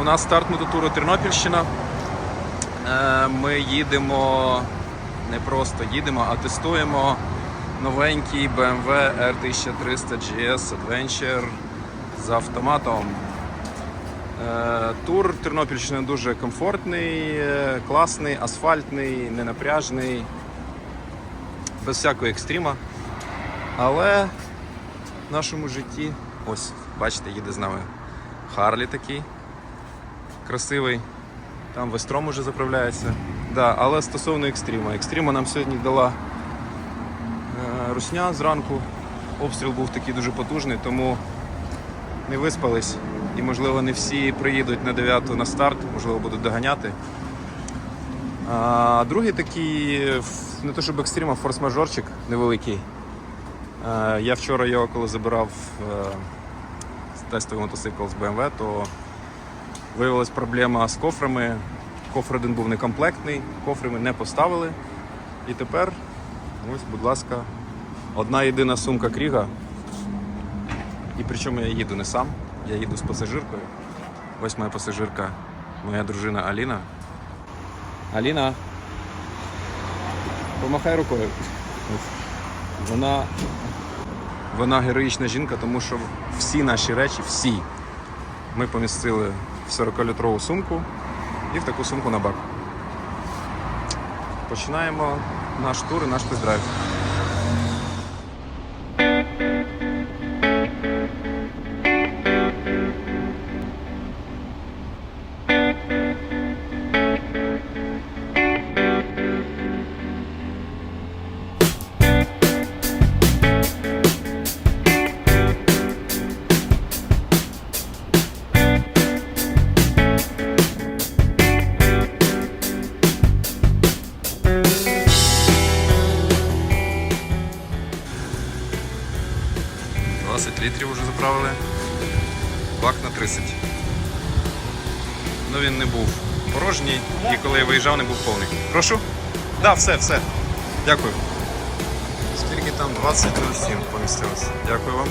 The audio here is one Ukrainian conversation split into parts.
У нас старт мототуру Тернопільщина. Е, Ми їдемо не просто їдемо, а тестуємо новенький BMW R1300 GS Adventure з автоматом. Е, Тур Тернопільщини дуже комфортний, е, класний, асфальтний, ненапряжний, без всякого екстрима. Але в нашому житті, ось, бачите, їде з нами Харлі такий красивий. Там Вестром уже заправляється. Да, але стосовно екстрима. Екстрима нам сьогодні дала е, русня зранку. Обстріл був такий дуже потужний, тому не виспались. І, можливо, не всі приїдуть на 9 на старт, можливо, будуть доганяти. А другий такий, не то щоб екстрим, а форс-мажорчик невеликий. Е, Я вчора його, коли забирав е, тестовий мотоцикл з BMW, то виявилась проблема з кофрами. Кофр один був некомплектний, кофри ми не поставили. І тепер, ось, будь ласка, одна єдина сумка Кріга. І причому я їду не сам, я їду з пасажиркою. Ось моя пасажирка, моя дружина Аліна. Аліна, помахай рукою. Вона, вона героїчна жінка, тому що всі наші речі, всі, ми помістили в 40-літрову сумку і в таку сумку на бак. Починаємо наш тур і наш тест-драйв. — 20 літрів вже заправили. Бак на 30. Ну він не був порожній, і коли я виїжджав, не був повний. Прошу? Так, да, все, все. Дякую. Скільки там 20,07 помістилося. Дякую вам.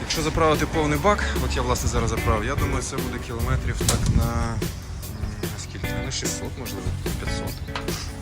Якщо заправити повний бак, от я власне зараз заправив, я думаю, це буде кілометрів так на, на скільки? На 600, можливо, 500.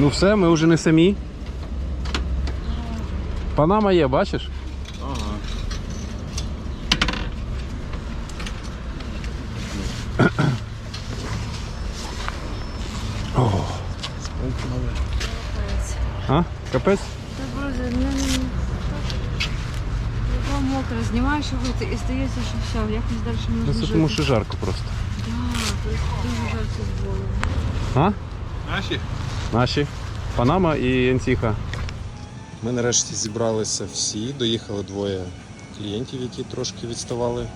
Ну все, ми вже не самі. Панама є, бачиш? Ага. А? Капець? Та боже, не, не, не. Яка мокро, знімаєш його і здається, що все, якось далі Ну, можна це жити. тому що жарко просто. Да, дуже жарко з. А? Наші? Наші. Панама і Ентіха. Ми нарешті зібралися всі, доїхали двоє клієнтів, які трошки відставали.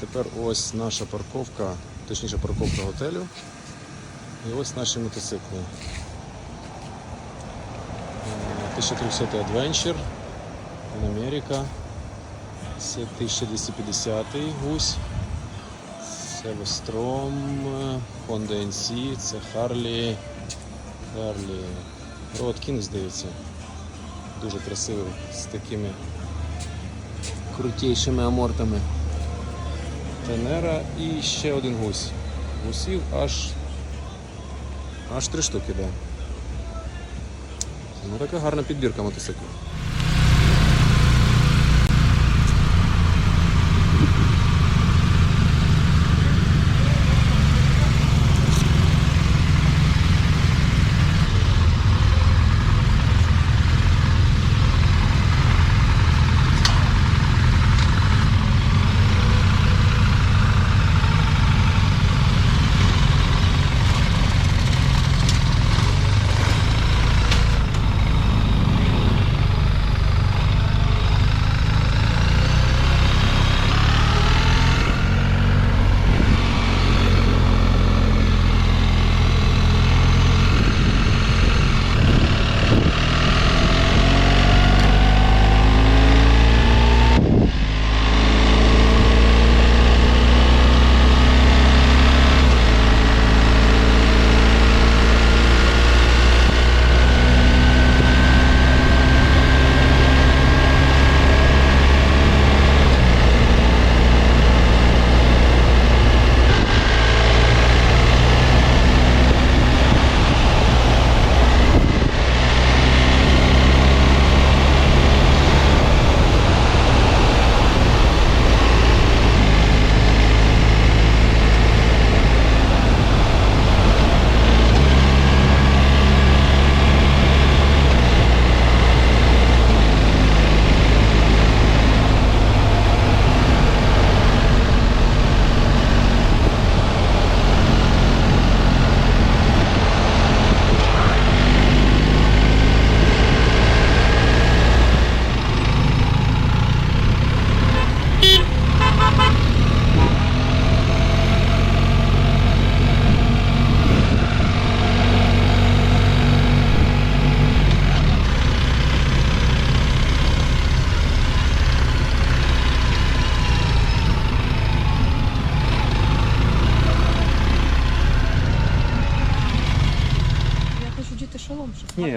Тепер ось наша парковка, точніше парковка готелю. І ось наші мотоцикли. Е, 1300 Adventure, America. Це 1250 гусь. Це Вестром, Honda NC, це Harley. Harley Road Кінг, здається. Дуже красивий, з такими крутішими амортами. Тенера і ще один гусь. Гусів аж Аж три штуки. Да. Ну така гарна підбірка мотоциклів.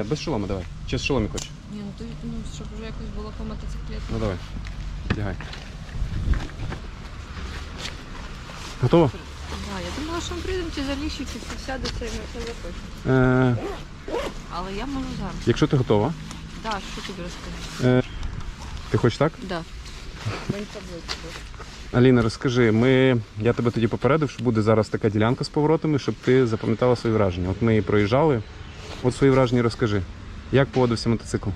Ні, без шолома давай. Чи з шоломі хочеш? Ні, ну то ну, щоб вже якось було по мотоциклету. Ну давай. Тягай. Готово? Да, я думала, що ми прийдемо ті заліщики, всі сядуться і ми все запишемо. Е, Але я можу зараз. якщо ти готова, Да, що тобі розкажу? е, ти хочеш так? Да. Мені таблицю. Аліна, розкажи, ми... я тебе тоді попередив, що буде зараз така ділянка з поворотами, щоб ти запам'ятала свої враження. От ми її проїжджали. От свої враження розкажи. Як поводився мотоцикл?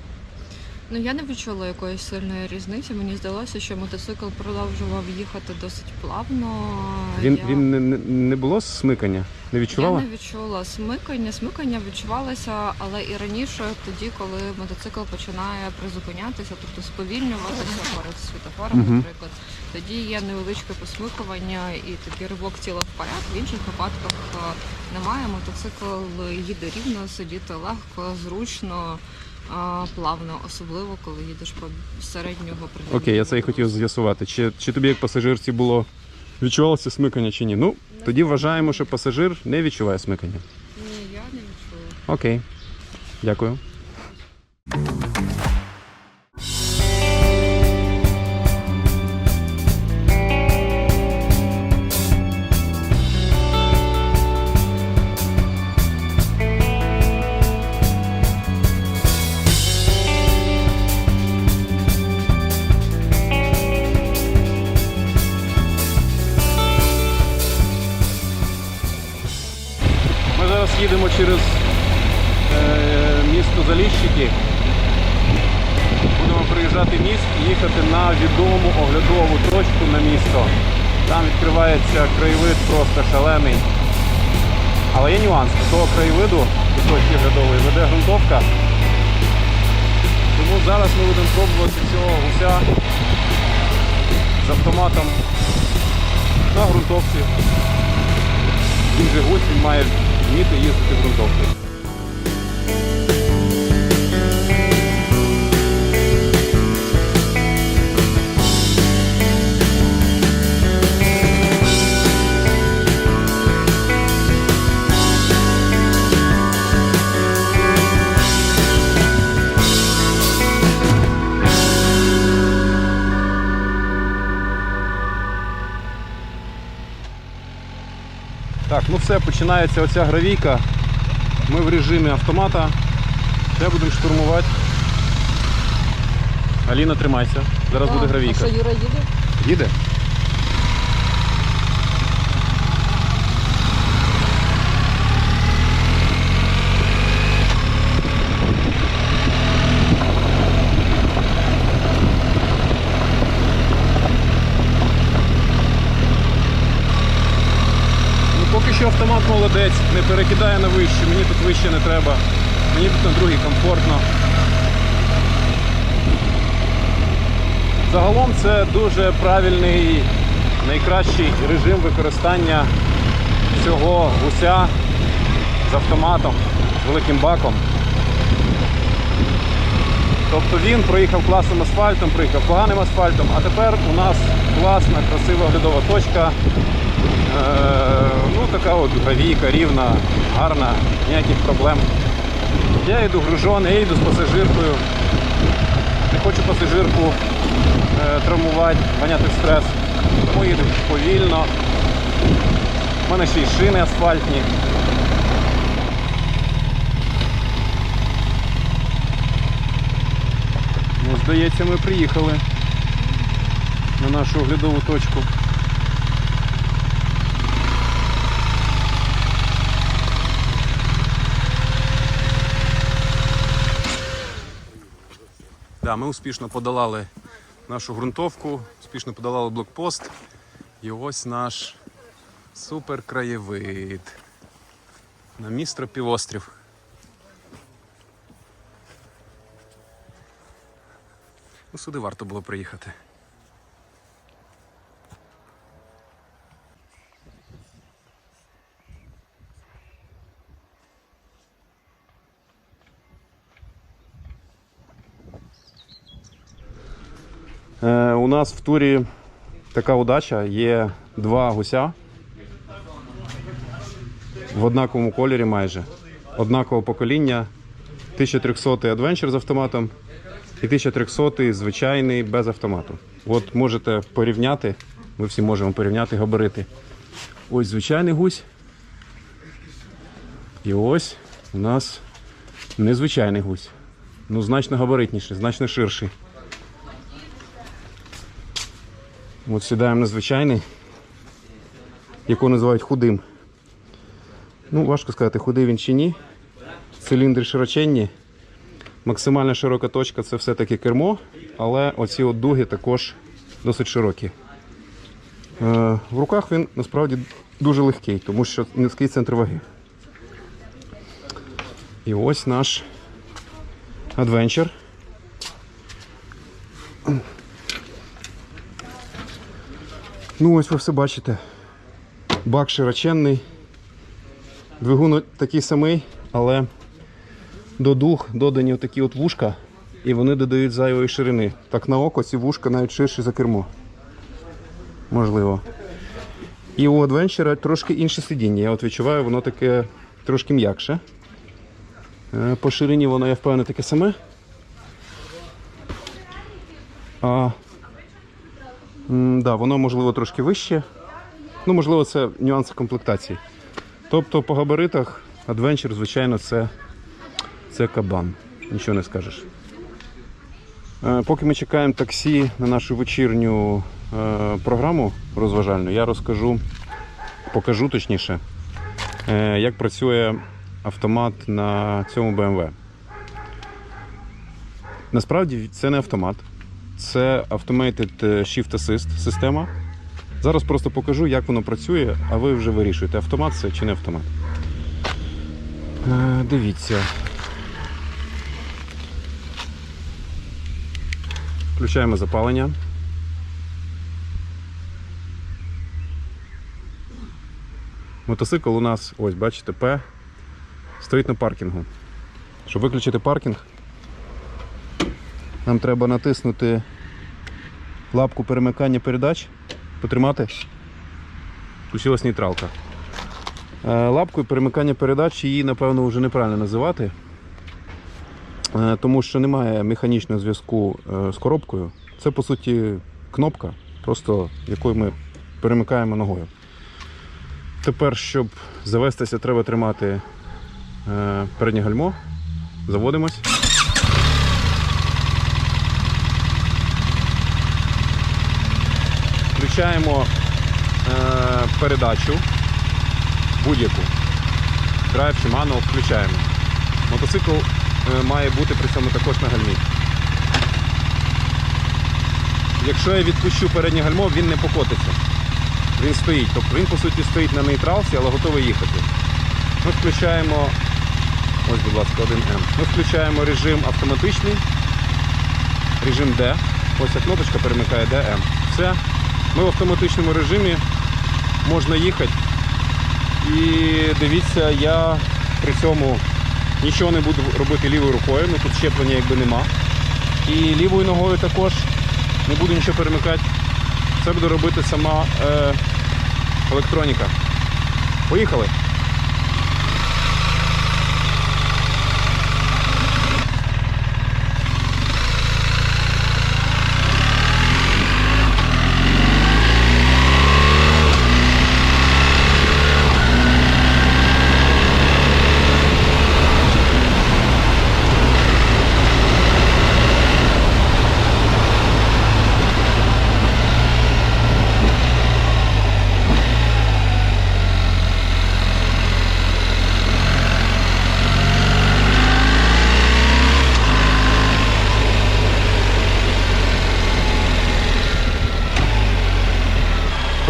Ну я не відчула якоїсь сильної різниці. Мені здалося, що мотоцикл продовжував їхати досить плавно. Він, я... він не, не, було смикання? Не відчувала? Я не відчула смикання. Смикання відчувалося, але і раніше, тоді, коли мотоцикл починає призупинятися, тобто сповільнюватися перед світофором, Мгм. наприклад, тоді є невеличке посмикування і такий ривок тіла вперед. В інших випадках е, немає. Мотоцикл їде рівно, сидіти легко, зручно. А, Плавно, особливо коли їдеш по середнього приділу. Окей, я це і хотів з'ясувати. Чи, чи тобі як пасажирці було відчувалося смикання чи ні? Ну, тоді вважаємо, що пасажир не відчуває смикання. Ні, я не відчула. Окей. Дякую. Ґрунтовка. Тому зараз ми будемо пробувати цього гуся з автоматом на ґрунтовці. Він же гусь, він має вміти їздити ґрунтовкою. Так, ну все, починається оця гравійка. Ми в режимі автомата. Ще будемо штурмувати. Аліна, тримайся. Зараз буде гравійка. Що Юра їде? Їде? Ну, поки що автомат молодець, не перекидає на вище, мені тут вище не треба. Мені тут на другій комфортно. Загалом це дуже правильний, найкращий режим використання цього гуся з автоматом, з великим баком. Тобто він проїхав класним асфальтом, проїхав поганим асфальтом, а тепер у нас класна, красива оглядова точка. Е, ну така от гравійка, рівна, гарна, ніяких проблем. Я йду гружений, я йду з пасажиркою. Не хочу пасажирку е, травмувати, ганяти в стрес. Тому їду повільно. У мене ще й шини асфальтні. Ну, здається, ми приїхали на нашу оглядову точку. Да, ми успішно подолали нашу ґрунтовку, успішно подолали блокпост. І ось наш суперкраєвид на містро півострів. Ну, сюди варто було приїхати. У нас в турі така удача. Є два гуся в однаковому кольорі майже. Однакового покоління. 1300 Adventure з автоматом і 1300 звичайний без автомату. От можете порівняти, ми всі можемо порівняти габарити. Ось звичайний гусь. І ось у нас незвичайний гусь. Ну, значно габаритніший, значно ширший. От сідаємо на звичайний, якого називають худим. Ну, важко сказати, худий він чи ні. Циліндри широченні. Максимальна широка точка це все-таки кермо, але оці от дуги також досить широкі. Е, в руках він насправді дуже легкий, тому що низький центр ваги. І ось наш адвенчер. Ну, ось ви все бачите. Бак широченний. Двигун такий самий, але до дух додані отакі от вушка, і вони додають зайвої ширини. Так на око ці вушка навіть ширші за кермо. Можливо. І у адвенчера трошки інше сидіння. Я от відчуваю, воно таке трошки м'якше. Е, По ширині воно, я впевнений, таке саме. А М, Да, воно можливо трошки вище. Ну, можливо, це нюанси комплектації. Тобто по габаритах Adventure, звичайно, це, це кабан. Нічого не скажеш. Е, Поки ми чекаємо таксі на нашу вечірню е, програму розважальну, я розкажу, покажу точніше, е, як працює автомат на цьому BMW. Насправді це не автомат. Це Automated Shift Assist система. Зараз просто покажу, як воно працює, а ви вже вирішуєте, автомат це чи не автомат. Е, дивіться. Включаємо запалення. Мотоцикл у нас, ось бачите, П, стоїть на паркінгу. Щоб виключити паркінг, нам треба натиснути лапку перемикання передач, потримати. Включилась нейтралка. Е, Лапкою перемикання передач її, напевно, вже неправильно називати, е, тому що немає механічного зв'язку е, з коробкою. Це, по суті, кнопка, просто якою ми перемикаємо ногою. Тепер, щоб завестися, треба тримати переднє гальмо. Заводимось. Включаємо е, передачу будь-яку. Драйв ману включаємо. Мотоцикл е, має бути при цьому також на гальмі. Якщо я відпущу переднє гальмо, він не покотиться. Він стоїть. Тобто він по суті стоїть на нейтралці, але готовий їхати. Ми включаємо. Ось, будь ласка, 1М. Ми включаємо режим автоматичний, режим D. Ось ця кнопочка перемикає DM. Все. Ми в автоматичному режимі можна їхати. І дивіться, я при цьому нічого не буду робити лівою рукою, ну тут щеплення якби нема. І лівою ногою також не буду нічого перемикати. Це буде робити сама е, електроніка. Поїхали!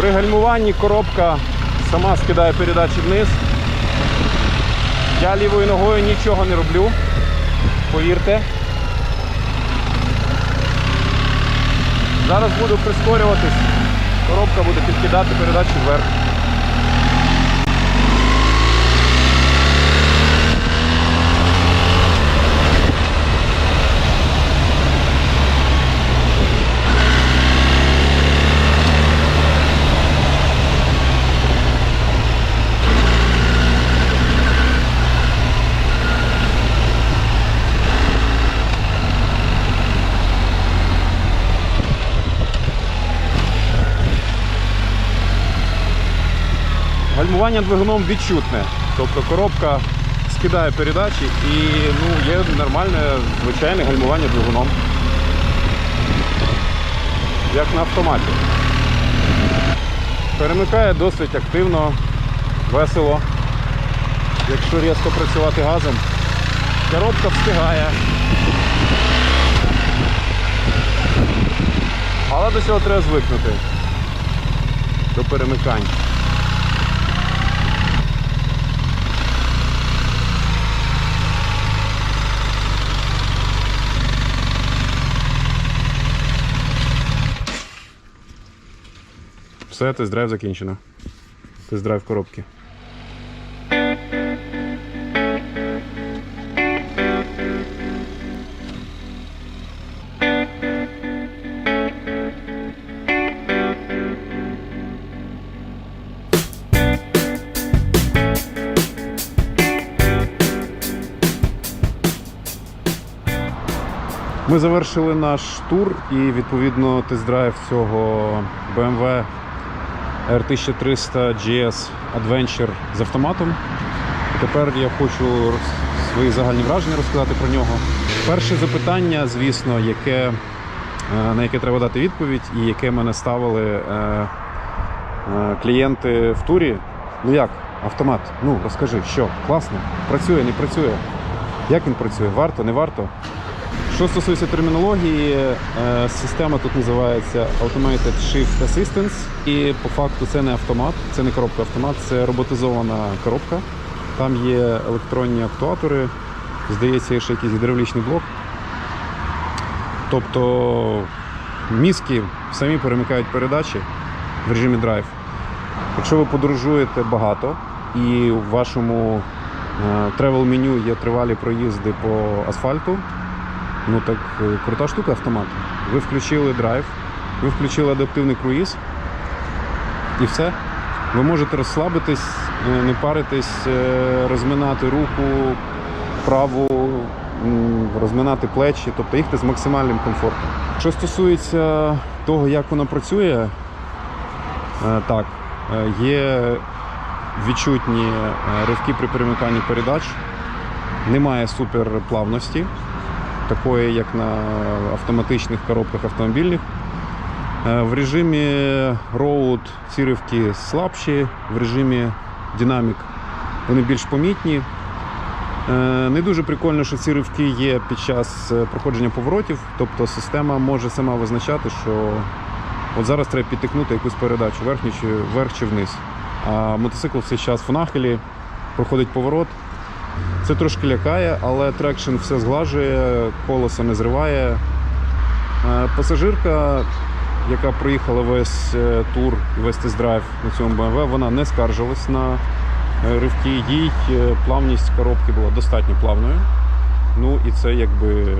При гальмуванні коробка сама скидає передачі вниз. Я лівою ногою нічого не роблю. Повірте. Зараз буду прискорюватись. Коробка буде підкидати передачі вверх. Гальмування двигуном відчутне. Тобто коробка скидає передачі і ну, є нормальне звичайне гальмування двигуном. Як на автоматі. Перемикає досить активно, весело. Якщо різко працювати газом, коробка встигає. Але до цього треба звикнути. До перемикань. Все, тест-драйв закінчено. Тест-драйв коробки. Ми завершили наш тур і відповідно тест-драйв цього BMW R1300 GS Adventure з автоматом. Тепер я хочу свої загальні враження розказати про нього. Перше запитання, звісно, яке, е, на яке треба дати відповідь, і яке мене ставили е, е, клієнти в турі. Ну як, автомат? Ну розкажи, що класно, працює, не працює. Як він працює? Варто, не варто? Що стосується термінології, е, система тут називається Automated Shift Assistance. І по факту це не автомат, це не коробка автомат, це роботизована коробка. Там є електронні актуатори, здається, ще якийсь гідравлічний блок. Тобто мізки самі перемикають передачі в режимі драйв. Якщо ви подорожуєте багато і в вашому тревел меню є тривалі проїзди по асфальту, Ну так е, крута штука автомат. Ви включили драйв, ви включили адаптивний круїз і все. Ви можете розслабитись, е, не паритись, е, розминати руку праву, розминати плечі, тобто їхати з максимальним комфортом. Що стосується того, як воно працює, так, є відчутні ривки при перемиканні передач. немає суперплавності, такої, як на автоматичних коробках автомобільних. Е, В режимі Road ці ривки слабші, в режимі Dynamic вони більш помітні. Е, Не дуже прикольно, що ці ривки є під час е, проходження поворотів, тобто система може сама визначати, що от зараз треба підтикнути якусь передачу верхню чи вверх чи вниз. А мотоцикл в цей час в нахилі проходить поворот. Це трошки лякає, але трекшн все зглажує, колесо не зриває. Е, Пасажирка, яка проїхала весь е, тур весь тест-драйв на цьому BMW, вона не скаржилась на е, ривки. Їй плавність коробки була достатньо плавною. Ну і це якби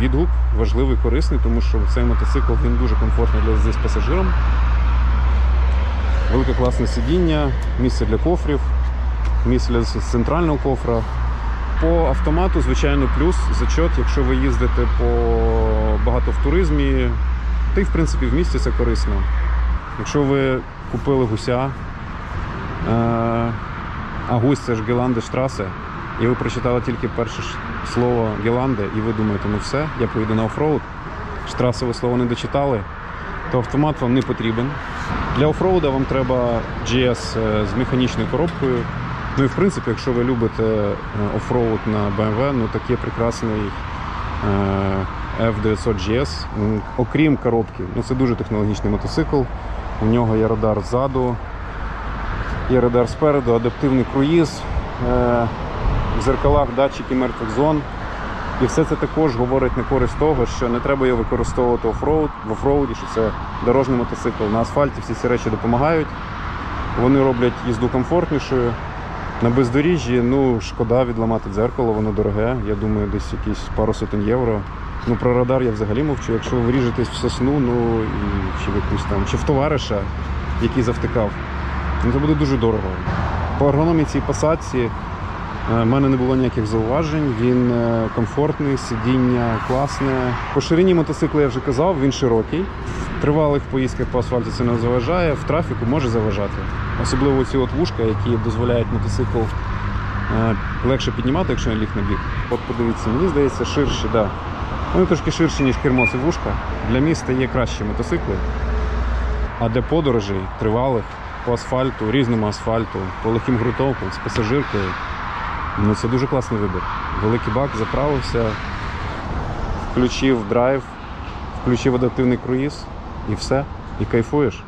відгук важливий, корисний, тому що цей мотоцикл він дуже комфортний для з пасажиром. Велике класне сидіння, місце для кофрів, місце для центрального кофра. По автомату, звичайно, плюс зачот, якщо ви їздите по багато в туризмі, та й в принципі в місті це корисно. Якщо ви купили гуся, е, а гусь це ж Геланде Штрасе, і ви прочитали тільки перше слово Геланде, і ви думаєте, ну все, я поїду на офроуд, штрасове слово не дочитали, то автомат вам не потрібен. Для офроуда вам треба GS е, з механічною коробкою. Ну і в принципі, якщо ви любите е, офроуд на BMW, ну так є прекрасний е, F900 GS. Окрім коробки, ну це дуже технологічний мотоцикл. У нього є радар ззаду, є радар спереду, адаптивний круїз, е, в зеркалах датчики мертвих зон. І все це також говорить на користь того, що не треба його використовувати офроуд, в офроуді, що це дорожній мотоцикл. На асфальті всі ці речі допомагають. Вони роблять їзду комфортнішою. На бездоріжжі, ну, шкода відламати дзеркало, воно дороге. Я думаю, десь якісь пару сотень євро. Ну, про радар я взагалі мовчу. Якщо вріжетесь в сосну, ну і чи в якусь там, чи в товариша, який завтикав, ну це буде дуже дорого. По ергономіці і посадці в мене не було ніяких зауважень. Він е, комфортний, сидіння класне. По ширині мотоцикла я вже казав, він широкий. В тривалих поїздках по асфальту це не заважає, в трафіку може заважати. Особливо ці от вушка, які дозволяють мотоцикл е, легше піднімати, якщо він ліг на бік. От подивіться, мені здається, ширші, да. Вони трошки ширші, ніж кермо це вушка. Для міста є кращі мотоцикли. А для подорожей тривалих по асфальту, різному асфальту, по легким ґрунтовкам, з пасажиркою. Ну, це дуже класний вибір. Великий бак заправився, включив драйв, включив адаптивний круїз і все. І кайфуєш.